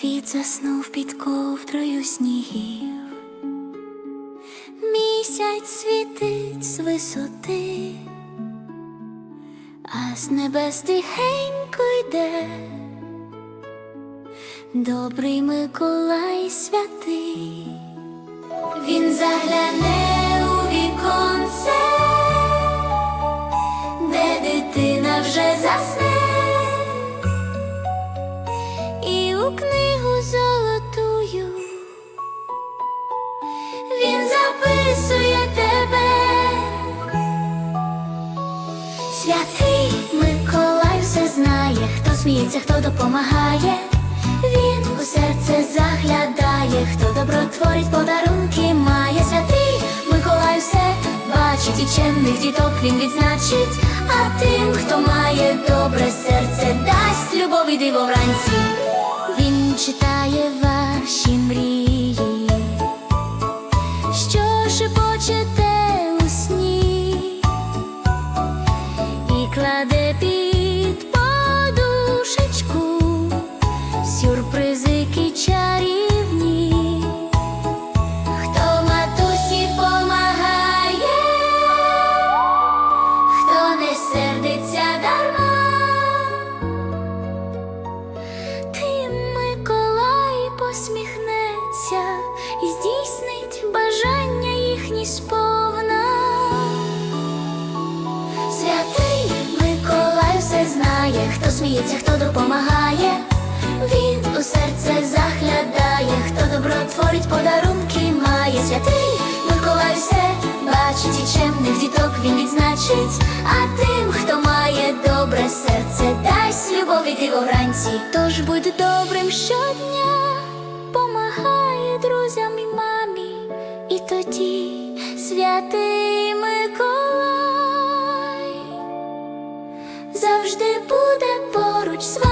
спав під ковдрою снігів, місяць світить з висоти, а з небес тихенько йде, добрий Миколай святий, він загляне святий Миколай все знає, хто сміється, хто допомагає. Він у серце заглядає, хто добро творить, подарунки має. Святий Миколай все бачить і чемних діток він відзначить. А тим, хто має добре серце, дасть любов і диво вранці. Він читає знає, хто сміється, хто допомагає. Він у серце заглядає, хто добро творить, подарунки має. Святий Миколай все бачить і чемних діток він відзначить. А тим, хто має добре серце, дасть любов і диво вранці. Тож будь добрим щодня, помагає друзям і мамі, і тоді святий Миколай